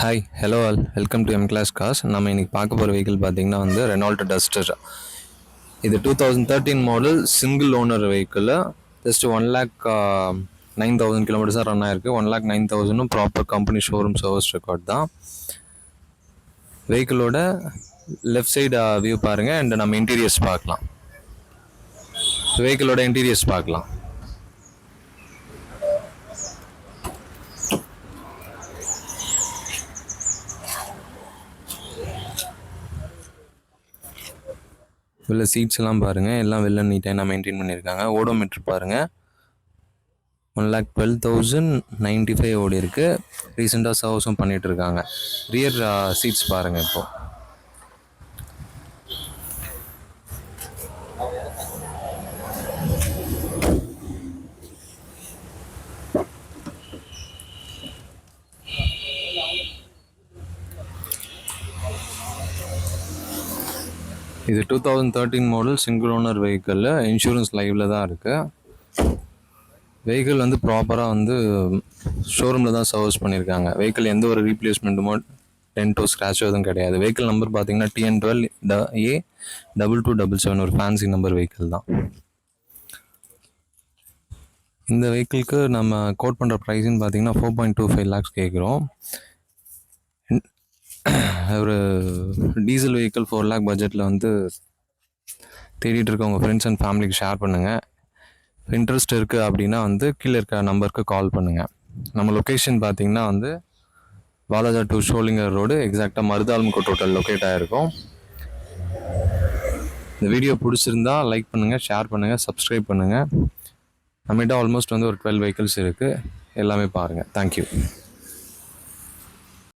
Hi hello all welcome to M class cars நம்ம இன்னைக்கு பார்க்க போகிற வெஹிக்கிள் பார்த்திங்கன்னா வந்து ரெனால்ட் டஸ்டர் இது two thousand thirteen model single owner vehicle just one lakh nine thousand கிலோமீட்டர்ஸாக run ஆயிருக்கு. One lakh nine தௌசண்டும் proper company showroom service record தான். வெஹிக்கிளோட லெஃப்ட் சைடு வியூ பாருங்கள் அண்ட் நம்ம இன்டீரியர்ஸ் பார்க்கலாம். வெஹிக்கிளோட இன்டீரியர்ஸ் பார்க்கலாம். வெளில சீட்ஸ் எல்லாம் பாருங்கள் எல்லாம் வெளில நீட்டாக மெயின்டைன் பண்ணியிருக்காங்க. ஓடோமீட்டர் பாருங்கள் one lakh twelve thousand ninety five ஓடி இருக்குது ரீசெண்டாக சர்வீஸும் பண்ணிகிட்டு இருக்காங்க. ரியர் சீட்ஸ் uh, பாருங்கள் இப்போது இது two thousand thirteen model single owner வெஹிக்கிளில் insurance லைவில் தான் இருக்குது வெஹிக்கிள் வந்து ப்ராப்பராக வந்து ஷோரூமில் தான் சர்வீஸ் பண்ணியிருக்காங்க வெஹிக்கிள் எந்த ஒரு ரீப்ளேஸ்மெண்ட்டுமோ டென்ட்டோ ஸ்க்ராச்சோ எதுவும் கிடையாது. வெஹிக்கிள் நம்பர் பார்த்தீங்கன்னா TN twelve D A double two double seven ஒரு ஃபேன்சி நம்பர் வெஹிக்கிள் தான். இந்த வெஹிக்கிளுக்கு நம்ம கோட் பண்ணுற ப்ரைஸ்ன்னு பார்த்தீங்கன்னா four point two five lakhs கேட்குறோம் ஒரு டீசல் வெஹிக்கிள் ஃபோர் லேக் பட்ஜெட்டில் வந்து தேடிட்டு இருக்க உங்கள் ஃப்ரெண்ட்ஸ் அண்ட் ஃபேமிலிக்கு ஷேர் பண்ணுங்கள் இன்ட்ரெஸ்ட் இருக்குது அப்படின்னா வந்து கீழே இருக்க நம்பருக்கு கால் பண்ணுங்கள் நம்ம லொக்கேஷன் பார்த்தீங்கன்னா வந்து வாலாஜா டு ஷோலிங்கர் ரோடு. எக்ஸாக்டாக மருதாலம்கோட் ஹோட்டல் லொக்கேட் ஆகிருக்கும் இந்த வீடியோ பிடிச்சிருந்தா லைக் பண்ணுங்கள் ஷேர் பண்ணுங்கள் சப்ஸ்கிரைப் பண்ணுங்கள் நம்மகிட்ட ஆல்மோஸ்ட் வந்து ஒரு டுவெல் வெஹிக்கிள்ஸ் இருக்குது எல்லாமே பாருங்கள் தேங்க்யூ